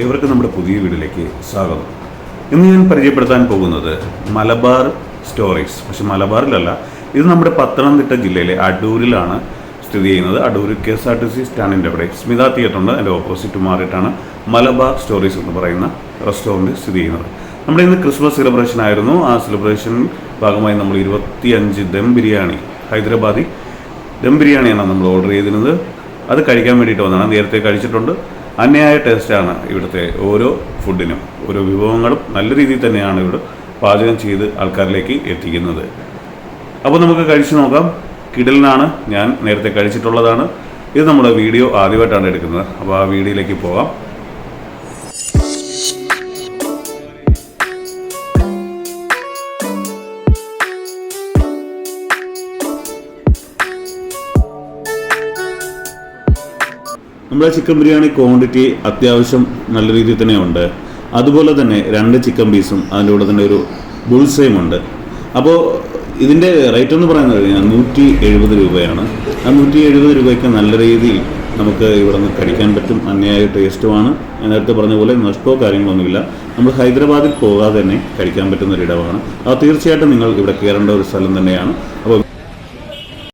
ഏവർക്കും നമ്മുടെ പുതിയ വീടിലേക്ക് സ്വാഗതം. ഇന്ന് ഞാൻ പരിചയപ്പെടുത്താൻ പോകുന്നത് മലബാർ സ്റ്റോറീസ് പക്ഷെ മലബാറിലല്ല ഇത് നമ്മുടെ പത്തനംതിട്ട ജില്ലയിലെ അടൂരിലാണ് സ്ഥിതി ചെയ്യുന്നത്. Adoor K S R T C സ്റ്റാൻഡിന്റെ അവിടെ. സ്മിത തിയേറ്റർ ഉണ്ട് അതിന്റെ ഓപ്പോസിറ്റ് മാറിയിട്ടാണ് മലബാർ സ്റ്റോറീസ് എന്ന് പറയുന്ന റെസ്റ്റോറന്റ് സ്ഥിതി ചെയ്യുന്നത്. നമ്മുടെ ഇന്ന് ക്രിസ്മസ് സെലിബ്രേഷൻ ആയിരുന്നു. ആ സെലിബ്രേഷൻ ഭാഗമായി നമ്മൾ ഇരുപത്തിയഞ്ച് ദം ബിരിയാണി ഹൈദരാബാദി ദം ബിരിയാണിയാണ് നമ്മൾ ഓർഡർ ചെയ്തിരുന്നത്. അത് കഴിക്കാൻ വേണ്ടിയിട്ട് വന്നതാണ്. നേരത്തെ കഴിച്ചിട്ടുണ്ട്. അന്യായ ടേസ്റ്റാണ് ഇവിടുത്തെ ഓരോ ഫുഡിനും. ഓരോ വിഭവങ്ങളും നല്ല രീതിയിൽ തന്നെയാണ് ഇവിടെ പാചകം ചെയ്ത് ആൾക്കാരിലേക്ക് എത്തിക്കുന്നത്. അപ്പോൾ നമുക്ക് കഴിച്ചു നോക്കാം. കിടലിനാണ് ഞാൻ നേരത്തെ കഴിച്ചിട്ടുള്ളതാണ്. ഇത് നമ്മുടെ വീഡിയോ ആദ്യമായിട്ടാണ് എടുക്കുന്നത്. അപ്പോൾ ആ വീഡിയോയിലേക്ക് പോകാം. നമ്മുടെ ചിക്കൻ ബിരിയാണി ക്വാണ്ടിറ്റി അത്യാവശ്യം നല്ല രീതിയിൽ തന്നെ ഉണ്ട് അതുപോലെ തന്നെ രണ്ട് ചിക്കൻ പീസും അതിന്റെ കൂടെ തന്നെ ഒരു ബുൾസയും ഉണ്ട്. അപ്പോൾ ഇതിന്റെ റേറ്റ് എന്ന് പറയുന്നത് കഴിഞ്ഞാൽ നൂറ്റി എഴുപത് രൂപയാണ്. ആ നൂറ്റി എഴുപത് രൂപയ്ക്ക് നല്ല രീതിയിൽ നമുക്ക് ഇവിടെ നിന്ന് കഴിക്കാൻ പറ്റും. അന്യായ ടേസ്റ്റുമാണ്. നേരത്തെ പറഞ്ഞ പോലെ നഷ്ടമോ കാര്യങ്ങളൊന്നുമില്ല. നമ്മൾ ഹൈദരാബാദിൽ പോകാതെ തന്നെ കഴിക്കാൻ പറ്റുന്ന ഒരിടമാണ്. അത് തീർച്ചയായിട്ടും നിങ്ങൾ ഇവിടെ കയറേണ്ട ഒരു സ്ഥലം തന്നെയാണ്. അപ്പോൾ